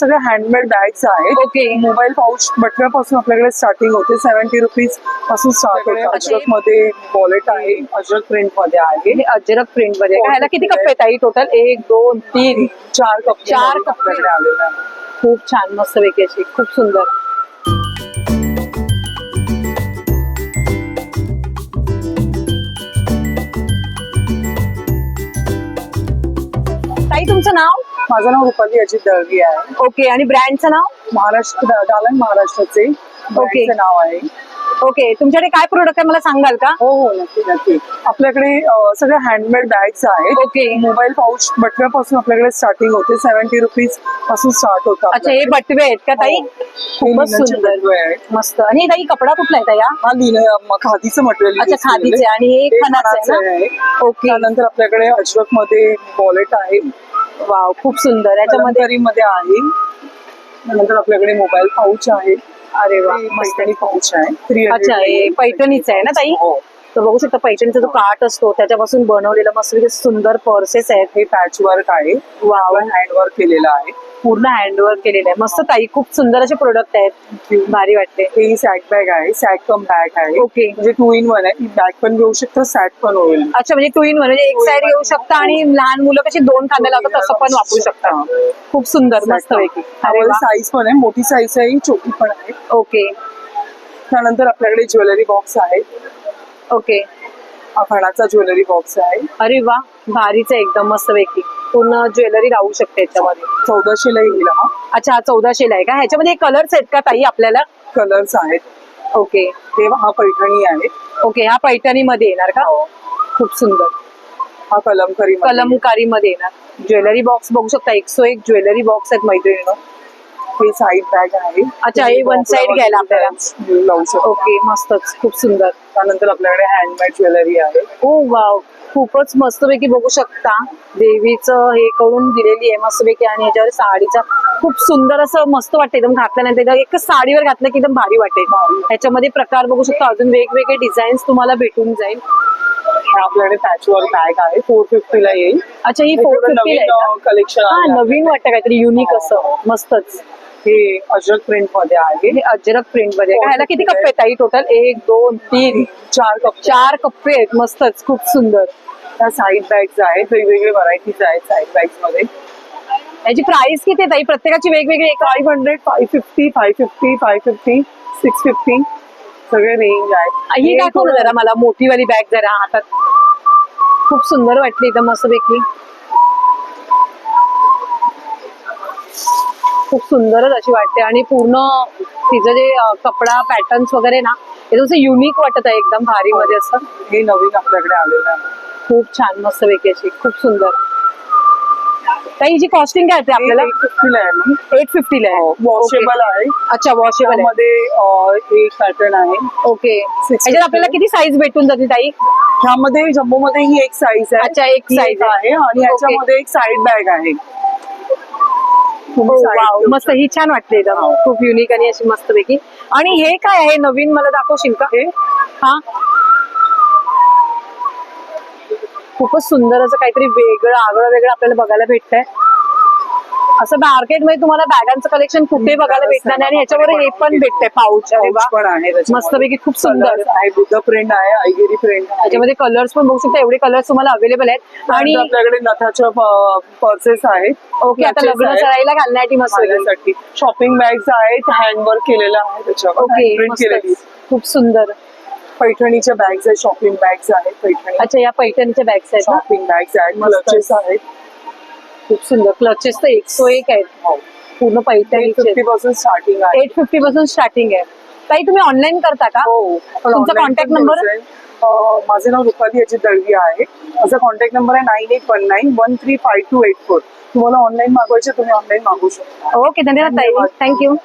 सगळ्या handmade bags आहेत. Okay mobile pouch बटव्यापासून आपल्याकडे स्टार्टिंग होते. सेव्हन्टी रुपीज़ पासून स्टार्ट होते. अजरक मध्ये वॉलेट आहे. अजरक प्रिंट मध्ये आहे. अजरक प्रिंट मध्ये? ह्याला किती कप्पे ताई? टोटल एक दोन तीन. चार कप चार कप्पे. आलेले आहे खूप छान मस्त पैकी. अशी खूप सुंदर. ताई तुमचं नाव? माझं नाव रुपाली अजित दळवी आहे. ओके आणि ब्रँडचं नाव? महाराष्ट्र दा- दालन महाराष्ट्राचे ओके. ब्रँडचं नाव आहे. ओके तुमच्याकडे काय प्रोडक्ट आहे मला सांगाल का? हो हो नक्की नक्की. आपल्याकडे अं, सगळ्या हँडमेड बॅग्स आहेत. ओके. मोबाईल पाऊच बटव्यापासून आपल्याकडे स्टार्टिंग होते. सेव्हन्टी रुपीजपासून स्टार्ट होतं अच्छा हे बटवे आहेत का ताई? हो. खूपच लिननचे सुंदर. बटवे आहेत. मस्त. आणि हे ताई कपडा कुठला आहे ताई हा? हा लिन म- खादीचं मटेरियल अच्छा खादीचे आणि हे खणाचं आहे ना? ओके. त्यानंतर आपल्याकडे अजरकमध्ये वॉलेट आहे. वाव खूप सुंदर. याच्यामध्ये मध्ये आहे. त्यानंतर आपल्याकडे मोबाईल पाऊच आहे. अरे वा. आणि पाऊच आहे. थ्री अच्छा हे पैठणीचं आहे ना ताई? हो. तर बघू शकता पैठणीचा जो काट असतो त्याच्यापासून बनवलेलं मस्त सुंदर पर्सेस आहेत. हे पॅच वर्क आहे. वाव. हँड वर्क केलेलं आहे. पूर्ण हँडवर्क केलेलं आहे. मस्त ताई खूप सुंदर असे प्रोडक्ट आहेत. भारी वाटते. हे सॅक बॅग आहे सॅक कम बॅग आहे. ओके म्हणजे टू इन वन आहे. बॅग पण घेऊ शकतो सॅक पण होईल. अच्छा म्हणजे टू इन म्हणजे एक साइड येऊ शकता आणि लहान मुलं कशी दोन खांदे लावतात तसं पण वापरू शकता. खूप सुंदर मस्त. साईज पण आहे मोठी साईज आहे छोटी पण आहे. ओके त्यानंतर आपल्याकडे ज्वेलरी बॉक्स आहे. ओके हा खणाचा ज्वेलरी बॉक्स आहे. अरे वा. भारीच आहे एकदम मस्त पैकी. पूर्ण ज्वेलरी राहू शकते याच्यामध्ये. चौदाशेला येईल हा? अच्छा हा चौदाशेला आहे का? ह्याच्यामध्ये कलर्स आहेत का ताई आपल्याला? कलर्स आहेत. ओके ते हा पैठणी आहे. ओके हा पैठणी मध्ये येणार का? खूप सुंदर. हा कलमकरी कलमकारी मध्ये येणार. ज्वेलरी बॉक्स बघू शकता एकसो एक ज्वेलरी बॉक्स आहेत मैत्रिणी हे साईड बॅग आहे. अच्छा, हे one side घ्यायला आपल्याला. लावू शकतो. ओके मस्तच खूप सुंदर. त्यानंतर आपल्याकडे हँडमेड ज्वेलरी आहे. ओ वाव खूपच मस्तपैकी बघू शकता. देवीचं हे करून दिलेली आहे मस्तपैकी आणि याच्यावर साडीचा खूप सुंदर असं मस्त वाटतं. एकदम घातल्यानंतर एकच साडीवर घातलं की एकदम भारी वाटेल ह्याच्यामध्ये प्रकार बघू शकता. अजून वेगवेगळे डिझाईन्स तुम्हाला भेटून जाईल. हे आपल्याकडे पॅचवर बॅग आहे. फोर फिफ्टीला येईल. अच्छा ही हे फोर फिफ्टी कलेक्शन हा नवीन वाटतं काहीतरी युनिक असं. मस्तच. हे अजरक प्रिंटमध्ये आहे. हे अजरक प्रिंटमध्ये आहे. का? ह्याला किती कप्पे आहेत ताई? टोटल एक दोन तीन चार कप चार कप्पे आहेत. मस्तच खूप सुंदर. त्या साईड बॅग्स आहेत. वेगवेगळे व्हरायटीज आहेत साईड बॅग्समध्ये. याची प्राइस किती आहे ताई? प्रत्येकाची वेगवेगळी आहे का? Five hundred five fifty five fifty five fifty six fifty सगळे रेंज आहेत. ही हे दाखव ना थोडं- जरा मला. मोठी वाली बॅग जरा हातात. खूप सुंदर वाटली एकदम मस्त पैकी खूप सुंदरच अशी वाटते. आणि पूर्ण तिचं जे कपडा पॅटर्न्स वगैरे ना एकदम असं युनिक वाटत आहे एकदम भारी मध्ये असं. हे नवीन आपल्याकडे आलेलं आहे. खूप छान मस्त पैकी अशी खूप सुंदर. ताई हिची कॉस्टिंग काय आपल्याला? फिफ्टीला आहे एट फिफ्टीला आहे. Washable Okay. आहे. अच्छा वॉशेबल अं, एक पॅटर्न आहे. ओके Six ह्याच्यात आपल्याला किती साईज भेटून जाते ताई? ह्यामध्ये जम्बो मध्ये ही एक साईज आहे. अच्छा, एक ही size आहे. आहे आणि ह्याच्यामध्ये एक साईड बॅग आहे तुम्ही हो side वाव घेऊ मस्त ही छान वाटते एकदम. खूप युनिक आणि अशी मस्त पैकी आणि हे काय आहे? नवीन मला दाखवशील का हे? हा? खूपच सुंदर असं काहीतरी वेगळं आगळं वेगळं आपल्याला बघायला भेटतंय. असं मार्केटमध्ये तुम्हाला बॅगांचं कलेक्शन कुठे बघायला भेटणार नाही आणि ह्याच्यावर हे पण भेटतंय पाऊच पण आहे. मस्तपैकी खूप सुंदर. आहे बुद्ध प्रिंट आहे आयगिरी प्रिंट आहे. त्याच्यामध्ये कलर्स पण बघू शकता एवढे कलर्स तुम्हाला अवेलेबल आहेत. आणि आपल्याकडे नथाच्या पर्सेस आहेत. ओके आता लग्न. सराईला घालण्यासाठी मस्त. पैकी. माझ्यासाठी. शॉपिंग बॅग्स आहेत हँडवर्क केलेलं आहे त्याच्यावर. ओके प्रिंट केलेली. मस्त खूप सुंदर. पैठणीच्या बॅग्स आहेत शॉपिंग बॅग्स आहेत पैठणी. अच्छा या पैठणीच्या बॅग्स आहेत शॉपिंग बॅग्स आहेत. क्लचेस आहेत. खूप सुंदर. क्लचेस तर एक सो एक आहेत. पूर्णपासून स्टार्टिंग आहे. एट फिफ्टी पासून स्टार्टिंग आहे. ताई तुम्ही ऑनलाईन करता का? हो पण तुमचा कॉन्टॅक्ट नंबर माझं नाव रुपाली अजित दळवी आहे. माझा कॉन्टॅक्ट नंबर आहे nine eight one nine one three five two eight four तुम्हाला ऑनलाईन मागवायचे तुम्ही ऑनलाईन मागवू शकता. ओके धन्यवाद ताई. धन्यवाद. थँक्यू